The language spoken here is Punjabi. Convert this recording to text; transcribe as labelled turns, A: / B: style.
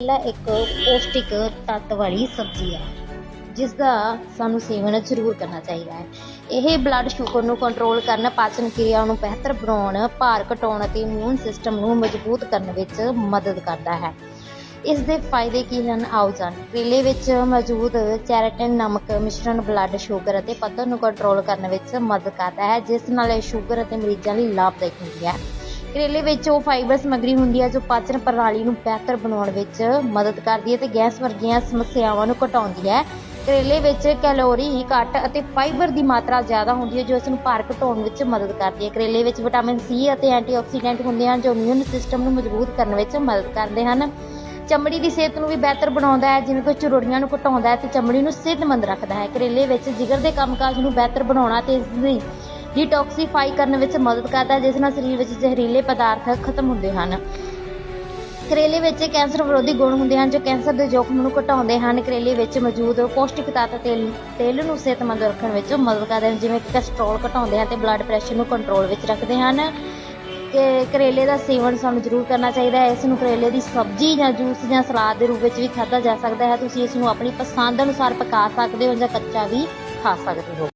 A: ਕਰੇਲਾ ਇੱਕ ਪੌਸ਼ਟਿਕ ਤੱਤ ਵਾਲੀ ਸਬਜ਼ੀ ਹੈ ਜਿਸ ਦਾ ਸਾਨੂੰ ਸੇਵਨ ਜ਼ਰੂਰ ਕਰਨਾ ਚਾਹੀਦਾ ਹੈ। ਇਹ ਬਲੱਡ ਸ਼ੂਗਰ ਨੂੰ ਕੰਟਰੋਲ ਕਰਨ, ਪਾਚਨ ਕਿਰਿਆ ਨੂੰ ਬਿਹਤਰ ਬਣਾਉਣ, ਭਾਰ ਘਟਾਉਣ ਅਤੇ ਇਮਿਊਨ ਸਿਸਟਮ ਨੂੰ ਮਜ਼ਬੂਤ ਕਰਨ ਵਿੱਚ ਮਦਦ ਕਰਦਾ ਹੈ। ਇਸ ਦੇ ਫਾਇਦੇ ਕੀ ਹਨ? ਆਓ ਜਾਣ ਕਰੇਲੇ ਵਿੱਚ ਮੌਜੂਦ ਚੈਰੇਟਿਨ ਨਾਮਕ ਮਿਸ਼ਰਣ ਬਲੱਡ ਸ਼ੂਗਰ ਅਤੇ ਪੱਧਰ ਨੂੰ ਕੰਟਰੋਲ ਕਰਨ ਵਿੱਚ ਮਦਦ ਕਰਦਾ ਹੈ, ਜਿਸ ਨਾਲ ਇਹ ਸ਼ੂਗਰ ਅਤੇ ਮਰੀਜ਼ਾਂ ਲਈ ਲਾਭਦਾਇਕ ਹੁੰਦੀ ਹੈ। ਕਰੇਲੇ ਵਿੱਚ ਉਹ ਫਾਈਬਰ ਸਮੱਗਰੀ ਹੁੰਦੀ ਹੈ ਜੋ ਪਾਚਨ ਪ੍ਰਣਾਲੀ ਨੂੰ ਬਿਹਤਰ ਬਣਾਉਣ ਵਿੱਚ ਮਦਦ ਕਰਦੀ ਹੈ ਤੇ ਗੈਸ ਵਰਗੀਆਂ ਸਮੱਸਿਆਵਾਂ ਨੂੰ ਘਟਾਉਂਦੀ ਹੈ। ਕਰੇਲੇ ਵਿੱਚ ਕੈਲੋਰੀ ਘੱਟ ਅਤੇ ਫਾਈਬਰ ਦੀ ਮਾਤਰਾ ਜ਼ਿਆਦਾ ਹੁੰਦੀ ਹੈ ਜੋ ਇਸ ਨੂੰ ਭਾਰ ਘਟਾਉਣ ਵਿੱਚ ਮਦਦ ਕਰਦੀ ਹੈ। ਕਰੇਲੇ ਵਿੱਚ ਵਿਟਾਮਿਨ ਸੀ ਅਤੇ ਐਂਟੀਆਕਸੀਡੈਂਟ ਹੁੰਦੇ ਹਨ ਜੋ ਇਮਿਊਨ ਸਿਸਟਮ ਨੂੰ ਮਜ਼ਬੂਤ ਕਰਨ ਵਿੱਚ ਮਦਦ ਕਰਦੇ ਹਨ। ਚਮੜੀ ਦੀ ਸਿਹਤ ਨੂੰ ਵੀ ਬਿਹਤਰ ਬਣਾਉਂਦਾ ਹੈ, ਜਿਵੇਂ ਕਿ ਝੁਰੜੀਆਂ ਨੂੰ ਘਟਾਉਂਦਾ ਹੈ ਤੇ ਚਮੜੀ ਨੂੰ ਸਿਹਤਮੰਦ ਰੱਖਦਾ ਹੈ। ਕਰੇਲੇ ਵਿੱਚ ਜਿਗਰ ਦੇ ਕੰਮਕਾਜ ਨੂੰ ਬਿਹਤਰ ਬਣਾਉਣਾ ਤੇ ਇਸ ਦੀ ਡੀਟੌਕਸੀਫਾਈ ਕਰਨ ਵਿੱਚ ਮਦਦ ਕਰਦਾ ਹੈ, ਜਿਸ ਨਾਲ ਸਰੀਰ ਵਿੱਚ ਜ਼ਹਿਰੀਲੇ ਪਦਾਰਥ ਖਤਮ ਹੁੰਦੇ ਹਨ। ਕਰੇਲੇ ਵਿੱਚ ਕੈਂਸਰ ਵਿਰੋਧੀ ਗੁਣ ਹੁੰਦੇ ਹਨ, ਜੋ ਕੈਂਸਰ ਦੇ ਜੋਖਮ ਨੂੰ ਘਟਾਉਂਦੇ ਹਨ। ਕਰੇਲੇ ਵਿੱਚ ਮੌਜੂਦ ਪੌਸ਼ਟਿਕ ਤੱਤ ਤੇਲ ਤੇਲ ਨੂੰ ਸਿਹਤਮੰਦ ਰੱਖਣ ਵਿੱਚ ਮਦਦ ਕਰਦੇ ਹਨ, ਜਿਵੇਂ ਕਿ ਕੋਲੇਸਟ੍ਰੋਲ ਘਟਾਉਂਦੇ ਹਨ ਤੇ ਬਲੱਡ ਪ੍ਰੈਸ਼ਰ ਨੂੰ ਕੰਟਰੋਲ ਵਿੱਚ ਰੱਖਦੇ ਹਨ। ਕਿ ਕਰੇਲੇ ਦਾ ਸੇਵਨ ਸਾਨੂੰ ਜ਼ਰੂਰ ਕਰਨਾ ਚਾਹੀਦਾ ਹੈ। ਇਸ ਨੂੰ ਕਰੇਲੇ ਦੀ ਸਬਜ਼ੀ ਜਾਂ ਜੂਸ ਜਾਂ ਸਲਾਦ ਦੇ ਰੂਪ ਵਿੱਚ ਵੀ ਖਾਧਾ ਜਾ ਸਕਦਾ ਹੈ। ਤੁਸੀਂ ਇਸ ਨੂੰ ਆਪਣੀ ਪਸੰਦ ਅਨੁਸਾਰ ਪਕਾ ਸਕਦੇ ਹੋ ਜਾਂ ਕੱਚਾ ਵੀ ਖਾ ਸਕਦੇ ਹੋ।